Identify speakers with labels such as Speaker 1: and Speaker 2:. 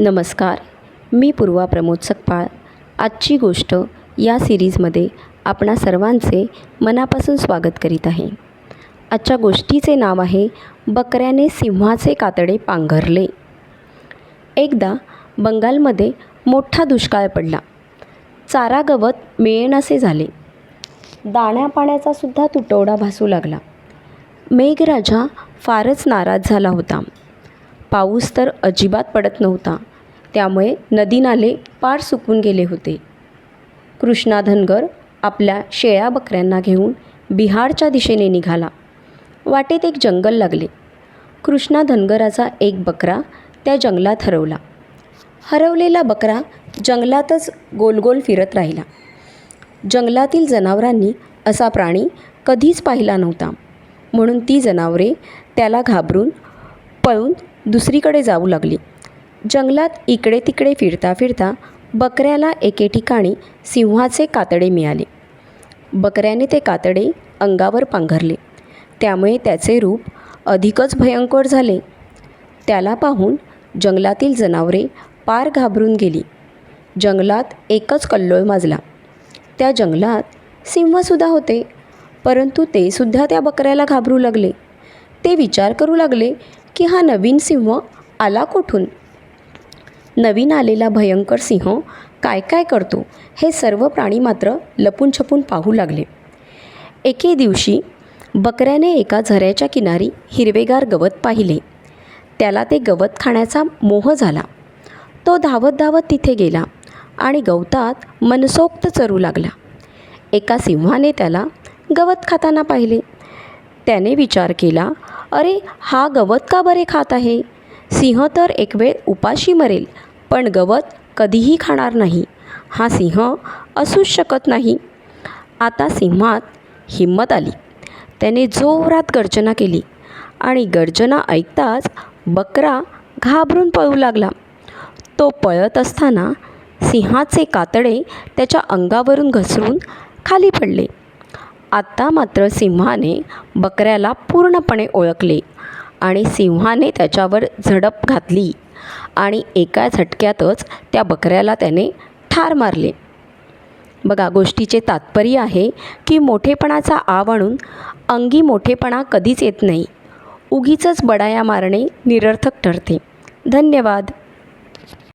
Speaker 1: नमस्कार. मी पूर्वा प्रमोद सकपाळ. आजची गोष्ट या सिरीजमध्ये आपणा सर्वांचे मनापासून स्वागत करीत आहे. आजच्या गोष्टीचे नाव आहे बकऱ्याने सिंहाचे कातडे पांघरले. एकदा बंगालमध्ये मोठा दुष्काळ पडला. चारा गवत मिळेनासे झाले. दाण्यापाण्याचा सुद्धा तुटवडा भासू लागला. मेघराजा फारच नाराज झाला होता. पाऊस तर अजिबात पडत नव्हता. त्यामुळे नदी नाले पार सुकून गेले होते. कृष्णा धनगर आपल्या शेळ्या बकऱ्यांना घेऊन बिहारच्या दिशेने निघाला. वाटेत एक जंगल लागले. कृष्णा धनगराचा एक बकरा त्या जंगलात हरवला. हरवलेला बकरा जंगलातच गोलगोल फिरत राहिला. जंगलातील जनावरांनी असा प्राणी कधीच पाहिला नव्हता. म्हणून ती जनावरे त्याला घाबरून पळून दुसरीकडे जाऊ लागली. जंगलात इकडे तिकडे फिरता फिरता बकऱ्याला एके ठिकाणी सिंहाचे कातडे मिळाले. बकऱ्याने ते कातडे अंगावर पांघरले. त्यामुळे त्याचे रूप अधिकच भयंकर झाले. त्याला पाहून जंगलातील जनावरे पार घाबरून गेली. जंगलात एकच कल्लोळ माजला. त्या जंगलात सिंहसुद्धा होते परंतु ते सुद्धा त्या बकऱ्याला घाबरू लागले. ते विचार करू लागले की हा नवीन सिंह आला कुठून? नवीन आलेला भयंकर सिंह काय काय करतो हे सर्व प्राणी मात्र लपून छपून पाहू लागले. एके दिवशी बकऱ्याने एका झऱ्याच्या किनारी हिरवेगार गवत पाहिले. त्याला ते गवत खाण्याचा मोह झाला. तो धावत धावत तिथे गेला आणि गवतात मनसोक्त चरू लागला. एका सिंहाने त्याला गवत खाताना पाहिले. त्याने विचार केला अरे हा गवत का बरे खात आहे? सिंह तर एक वेळ उपाशी मरेल पण गवत कधीही खाणार नाही. हा सिंह असूच शकत नाही. आता सिंहात हिंमत आली. त्याने जोरात गर्जना केली आणि गर्जना ऐकताच बकरा घाबरून पळू लागला. तो पळत असताना सिंहाचे कातडे त्याच्या अंगावरून घसरून खाली पडले. आत्ता मात्र सिंहाने बकऱ्याला पूर्णपणे ओळखले. आणि सिंहाने त्याच्यावर झडप घातली. आणि एका झटक्यातच त्या बकऱ्याला त्याने ठार मारले. बघा गोष्टीचे तात्पर्य आहे की मोठेपणाचा आव आणून अंगी मोठेपणा कधीच येत नाही. उगीचच बडाया मारणे निरर्थक ठरते. धन्यवाद.